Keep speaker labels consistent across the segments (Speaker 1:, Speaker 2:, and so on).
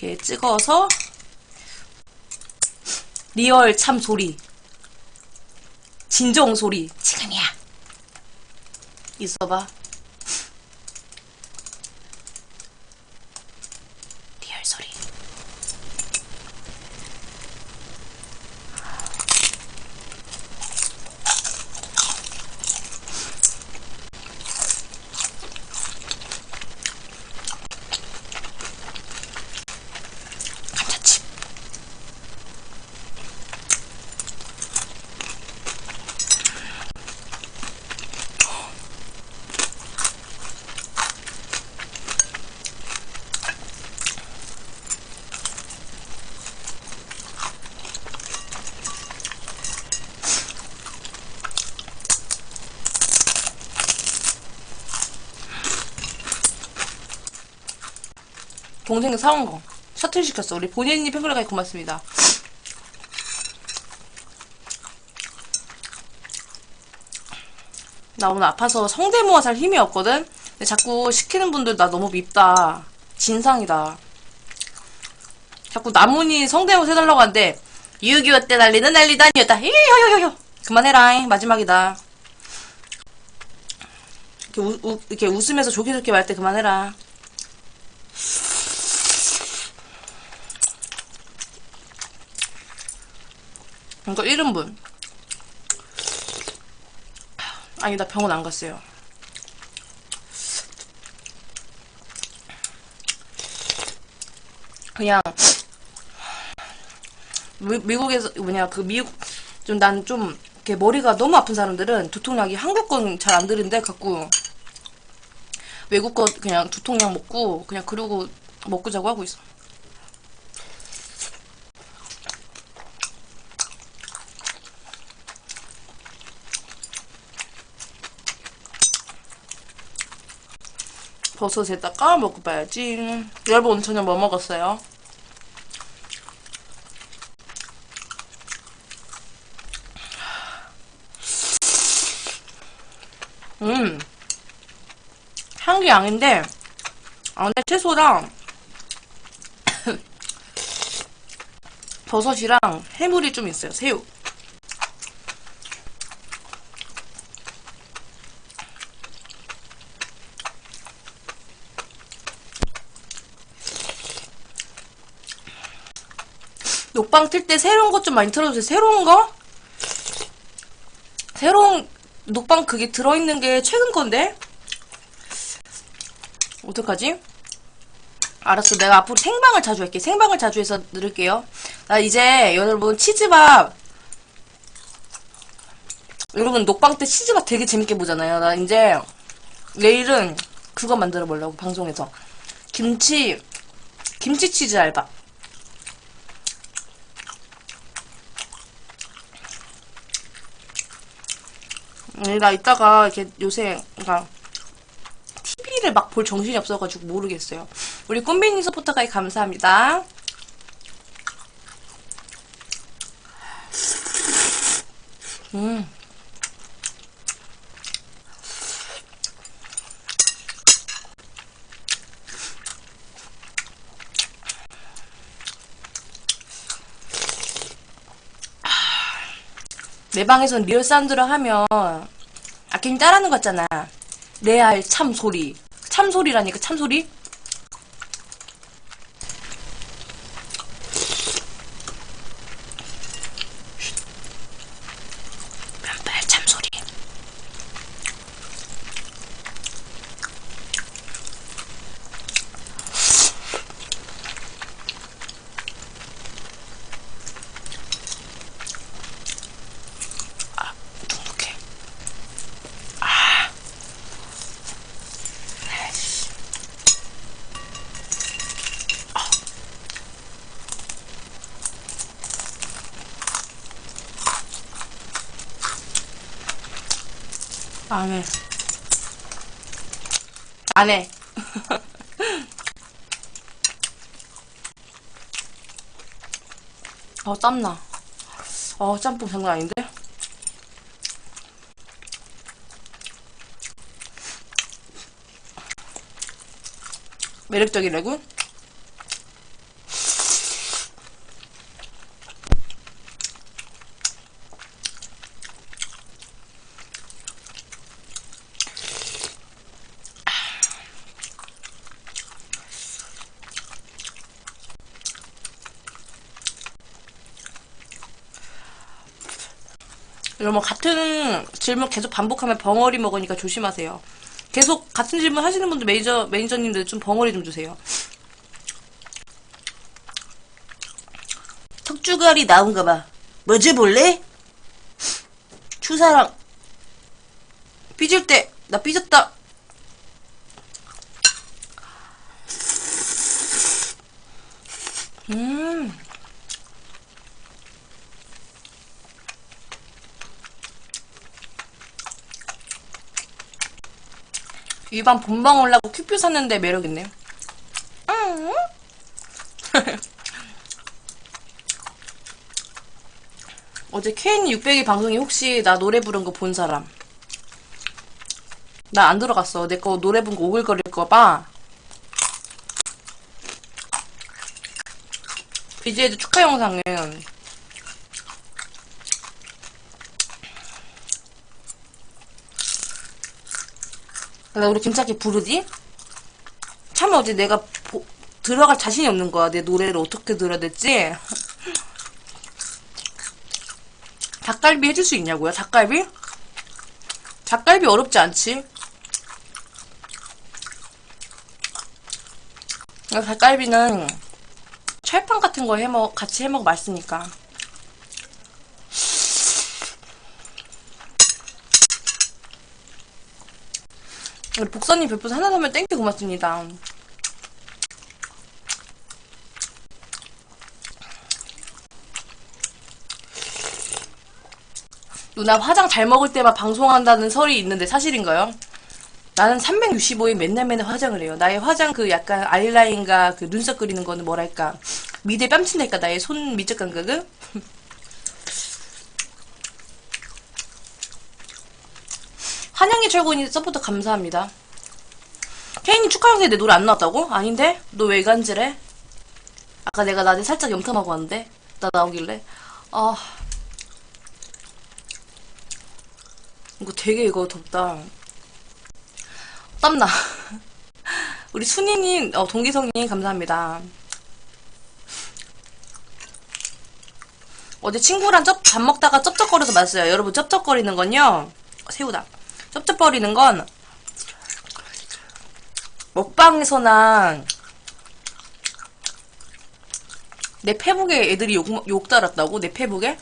Speaker 1: 이렇게 찍어서 리얼 참 소리 진정 소리 지금이야. 있어봐. 리얼 소리 동생이 사온 거. 셔틀 시켰어. 우리 본인이 팬클럽에 고맙습니다. 나 오늘 아파서 성대모사 살 힘이 없거든? 근데 자꾸 시키는 분들 나 너무 밉다. 진상이다. 자꾸 나문이 성대모사 해달라고 하는데 6.25때 난리는 난리도 아니었다. 히히히히히 그만해라 마지막이다. 이렇게, 우, 우- 이렇게 웃으면서 좋게 좋게 말 때 그만해라 이거 1인분. 아니, 나 병원 안 갔어요. 그냥, 미, 미국에서, 뭐냐, 그 미국, 좀난 좀, 이렇게 머리가 너무 아픈 사람들은 두통약이 한국 건 잘안 들은데, 갖고, 외국 거 그냥 두통약 먹고, 그냥 그러고 먹고 자고 하고 있어. 버섯에다 까먹어봐야지. 여러분 저녁 뭐 먹었어요? 음. 향기 양인데 안에 채소랑 버섯이랑 해물이 좀 있어요. 새우 녹방 틀 때 새로운 것 좀 많이 틀어주세요. 새로운 거? 새로운 녹방 그게 들어있는 게 최근 건데? 어떡하지? 알았어. 내가 앞으로 생방을 자주 할게. 생방을 자주 해서 들을게요. 나 이제 여러분 치즈밥 여러분 녹방 때 치즈밥 되게 재밌게 보잖아요. 나 이제 내일은 그거 만들어 보려고 방송에서 김치 김치 치즈 알바. 나 이따가 이렇게 요새 그러니까 TV를 막 볼 정신이 없어가지고 모르겠어요. 우리 꿈빈이 서포터까지 감사합니다. 음. 내 방에선 리얼 사운드를 하면 아끼님 따라하는 거 같잖아. 레알 참소리. 참소리라니까 참소리? 맨발 참소리. 아, 눅눅해. 아. 아이씨. 아. 안 해. 안 해. 어, 땀나. 어, 짬뽕 장난 아닌데? 매력적이라고? 여러분 같은 질문 계속 반복하면 벙어리 먹으니까 조심하세요. 계속 같은 질문 하시는 분들 매니저 매니저님들 좀 벙어리 좀 주세요. 턱주갈이 나온가 봐. 뭐지 볼래? 추사랑 삐질 때 나 삐졌다. 음. 위반 본방 올라고 큐큐 샀는데 매력 있네. 음. 어제 KN600이 방송에 혹시 나 노래 부른 거 본 사람? 나 안 들어갔어. 내 거 노래 부른 거 오글거릴까봐. BJ도 축하 영상은 나 우리 김치찌개 부르지? 참 어제 내가 보- 들어갈 자신이 없는 거야. 내 노래를 어떻게 들어야 될지. 닭갈비 해줄 수 있냐고요? 닭갈비? 닭갈비 어렵지 않지? 야, 닭갈비는 철판 같은 거 해먹, 같이 해먹어 맛있으니까. 우리 복선님 별풍선 하나 사면 땡큐 고맙습니다. 누나 화장 잘 먹을 때만 방송한다는 설이 있는데 사실인가요? 나는 365일 맨날 맨날 화장을 해요. 나의 화장 그 약간 아이라인과 그 눈썹 그리는 거는 뭐랄까 미대 뺨친달까 나의 손 미적 감각은 한양의 철군이 서포터 감사합니다. 케인님 축하 영상에 내 노래 안 나왔다고? 아닌데? 너 왜 간지래? 아까 내가 낮에 살짝 염탐하고 왔는데 나 나오길래 아 이거 되게 이거 덥다. 땀나. 우리 순이님, 어, 동기성님 감사합니다. 어제 친구랑 쩝, 밥 먹다가 쩝쩝거려서 맛있어요. 여러분 쩝쩝거리는 건요. 새우다. 쩝쩝거리는 건 먹방에서나 내 페북에 애들이 욕, 욕 달았다고? 내 페북에?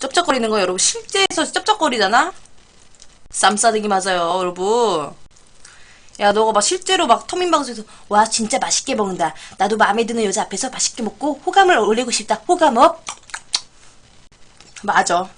Speaker 1: 쩝쩝거리는 거 여러분 실제에서 쩝쩝거리잖아? 쌈싸대기 맞아요 여러분 야 너가 막 실제로 막 터민 방송에서 와 진짜 맛있게 먹는다. 나도 마음에 드는 여자 앞에서 맛있게 먹고 호감을 올리고 싶다. 호감업. 맞아.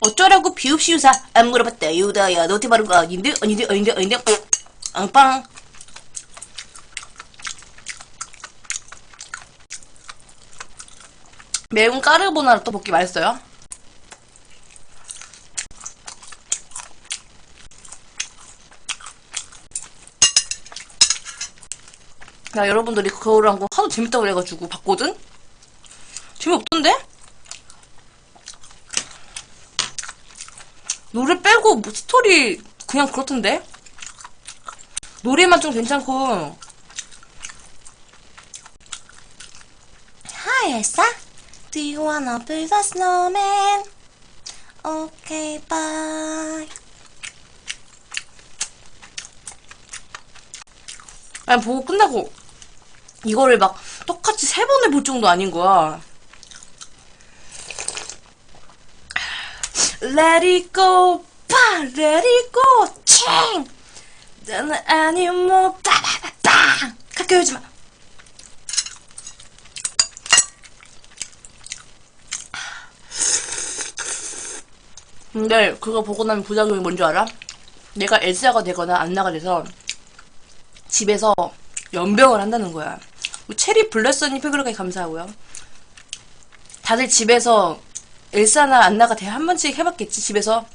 Speaker 1: 어쩌라고 비읍시우사. 안 물어봤다. 유다야 너 어떻게 바른 거 아닌데? 아닌데 아닌데 아닌데? 앙빵 매운 까르보나라 떡볶이 맛있어요? 야 여러분들이 그거랑 거 하도 재밌다고 그래가지고 봤거든? 재미없던데? 노래 빼고 뭐 스토리 그냥 그렇던데? 노래만 좀 괜찮고 Elsa, do you wanna build a snowman? Okay, bye. 아니 보고 끝나고 이거를 막 똑같이 세 번을 볼 정도 아닌 거야. Let it go, 파, let it go, 챙. 나는 아니 뭐 빠바바빵. 가까이 오지 마. 근데 그거 보고 나면 부작용이 뭔 줄 알아? 내가 엘사가 되거나 안 나가 돼서 집에서 연병을 한다는 거야. 우리 체리 블레서님 페그로까지 감사하고요. 다들 집에서 엘사나 안나가 대 한 번씩 해봤겠지 집에서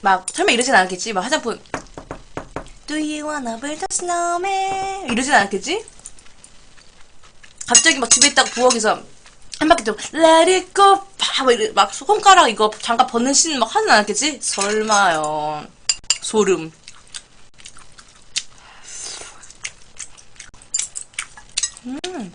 Speaker 1: 막 설마 이러진 않았겠지 막 화장품 Do you wanna build a snowman 이러진 않았겠지 갑자기 막 집에 있다가 부엌에서 한 바퀴 돌고 Let it go. 막, 이래, 막 손가락 이거 장갑 벗는 씬 막 하진 않았겠지? 설마요. 소름. 음